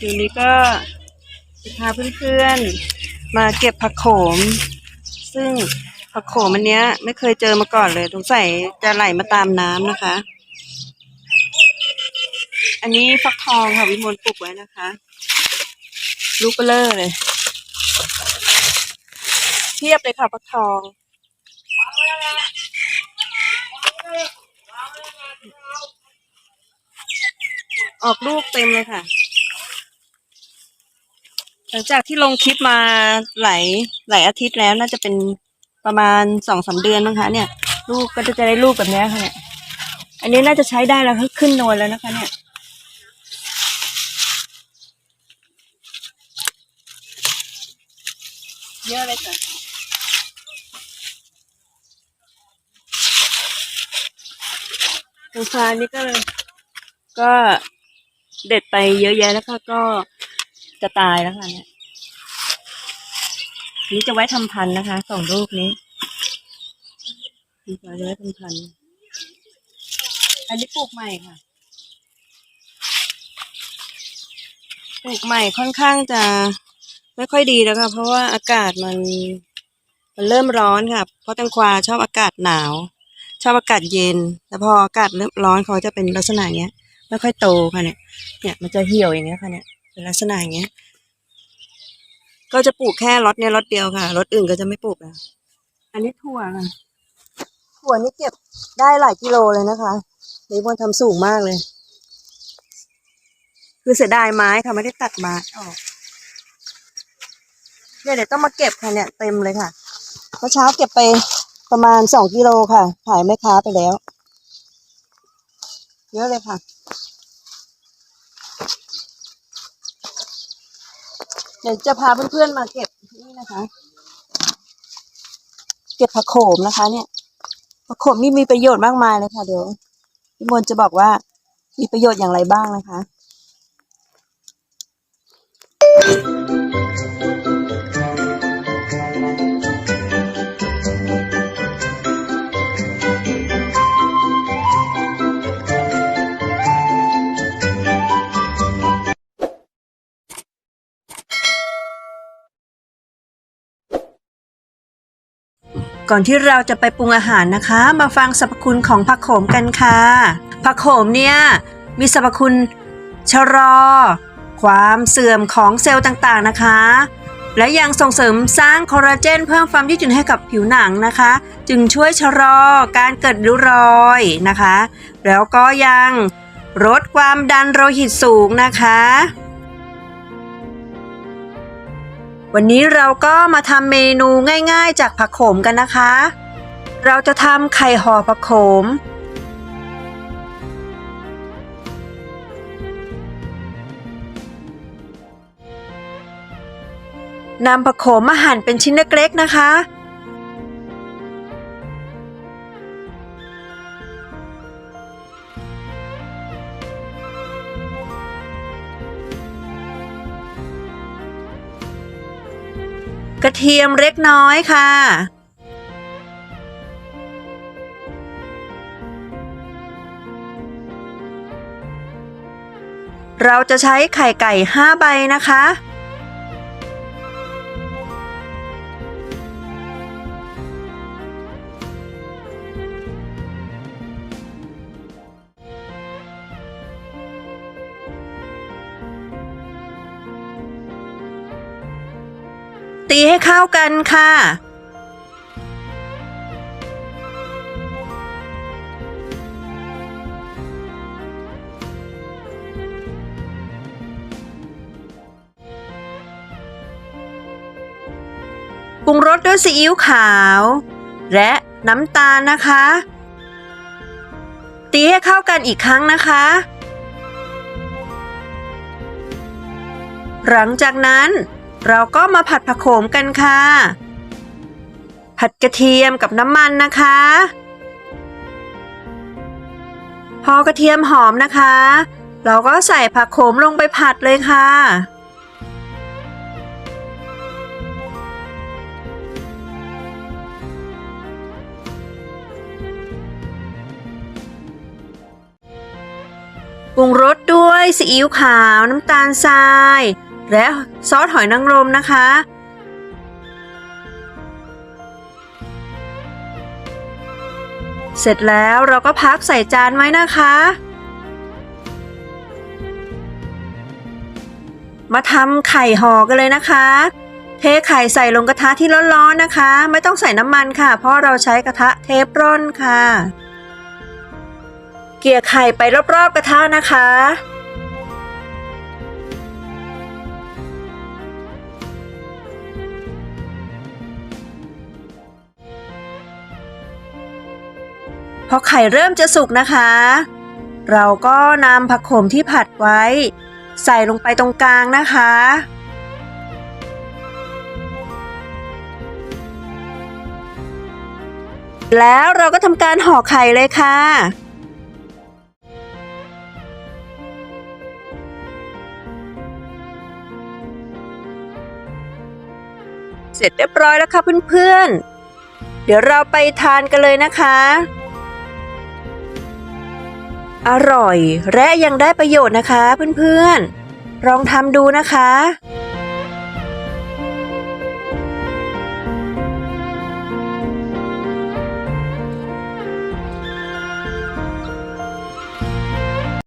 ทีนี้ก็จะพาเพื่อนๆ มาเก็บผักโขม ซึ่งผักโขมอันเนี้ย ไม่เคยเจอมาก่อนเลยสงสัยจะไหลมาตามน้ำนะคะ อันนี้ฟักทองค่ะวิมลปลูกไว้นะคะ ลูกเบลอเลยเทียบเลยค่ะฟักทองออกลูกเต็มเลยค่ะ หลังจากที่ลงคลิปมาหลายหลายอาทิตย์แล้วน่าจะเป็นประมาณสองสามเดือนนะคะ เนี่ย ลูกก็จะได้ลูกแบบนี้ค่ะเนี่ยอันนี้น่าจะใช้ได้แล้วให้ขึ้นโนนแล้วนะคะ เนี่ยเยอะเลยค่ะทางฟานี่ก็เลยก็เด็ดไปเยอะแยะแล้วค่ะก็ จะตายแล้วค่ะเนี่ยนี่จะไว้ทำพันธุ์นะคะสองลูกนี้นี่จะไว้ทำพันธุ์อันนี้ปลูกใหม่ค่ะปลูกใหม่ค่อนข้างจะไม่ค่อยดีแล้วค่ะเพราะว่าอากาศมัน มันเริ่มร้อนค่ะ เพราะแตงกวาชอบอากาศหนาว ชอบอากาศเย็นแต่พออากาศเริ่มร้อนเขาจะเป็นลักษณะเนี้ย ไม่ค่อยโตค่ะเนี่ย เนี่ยมันจะเหี่ยวอย่างเงี้ยค่ะเนี่ย เป็นลักษณะอย่างเงี้ย ก็จะปลูกแค่รถเนี้ยรถเดียวค่ะรถอื่นก็จะไม่ปลูกแล้วอันนี้ถั่วค่ะถั่วนี่เก็บได้หลายกิโลเลยนะคะนี่พนทำสูงมากเลย คือเสียดายไม้ค่ะไม่ได้ตัดไม้ออกเนี่ยเดี๋ยวต้องมาเก็บค่ะเนี่ยเต็มเลยค่ะเมื่อเช้าเก็บไปประมาณสองกิโลค่ะ ขายแม่ค้าไปแล้ว เยอะเลยค่ะ เดี๋ยวจะพาเพื่อนๆมาเก็บนี่นะคะ เก็บผักโขมนะคะ เนี่ยผักโขมนี่มีประโยชน์มากมายเลยค่ะ เดี๋ยวพี่มนจะบอกว่ามีประโยชน์อย่างไรบ้างนะคะ ก่อนที่เราจะไปปรุงอาหารนะคะ มาฟังสรรพคุณของผักโขมกันค่ะ ผักโขมเนี่ยมีสรรพคุณชะลอความเสื่อมของเซลล์ต่างๆนะคะ และยังส่งเสริมสร้างคอลลาเจนเพิ่มความยืดหยุ่นให้กับผิวหนังนะคะ จึงช่วยชะลอการเกิดริ้วรอยนะคะ แล้วก็ยังลดความดันโลหิตสูงนะคะ วันนี้เราก็มาทำเมนูง่ายๆ จากผักโขมกันนะคะ เราจะทำไข่ห่อผักโขม นำผักโขมมาหั่นเป็นชิ้นเล็กๆนะคะ ระเทียมเล็กน้อยค่ะ เราจะใช้ไข่ไก่ 5 ใบนะคะ ตีให้เข้ากันค่ะ ปรุงรสด้วยซีอิ๊วขาว และน้ำตาลนะคะ ตีให้เข้ากันอีกครั้งนะคะหลังจากนั้น เราก็มาผัดผักโขมกันค่ะ ผัดกระเทียมกับน้ำมันนะคะ พอกระเทียมหอมนะคะ เราก็ใส่ผักโขมลงไปผัดเลยค่ะ ปรุงรสด้วยซีอิ๊วขาวน้ำตาลทราย และซอสหอยนางรมนะคะ เสร็จแล้วเราก็พักใส่จานไว้นะคะ มาทำไข่ห่อกันเลยนะคะ เทไข่ใส่ลงกระทะที่ร้อนๆนะคะ ไม่ต้องใส่น้ำมันค่ะ เพราะเราใช้กระทะเทฟรอนค่ะ เกี่ยไข่ไปรอบๆกระทะนะคะ พอไข่เริ่มจะสุกนะคะ เราก็นำผักโขมที่ผัดไว้ ใส่ลงไปตรงกลางนะคะ แล้วเราก็ทำการห่อไข่เลยค่ะเสร็จเรียบร้อยแล้วค่ะเพื่อนๆ เดี๋ยวเราไปทานกันเลยนะคะ อร่อย และยังได้ประโยชน์นะคะเพื่อนๆลองทำดูนะคะ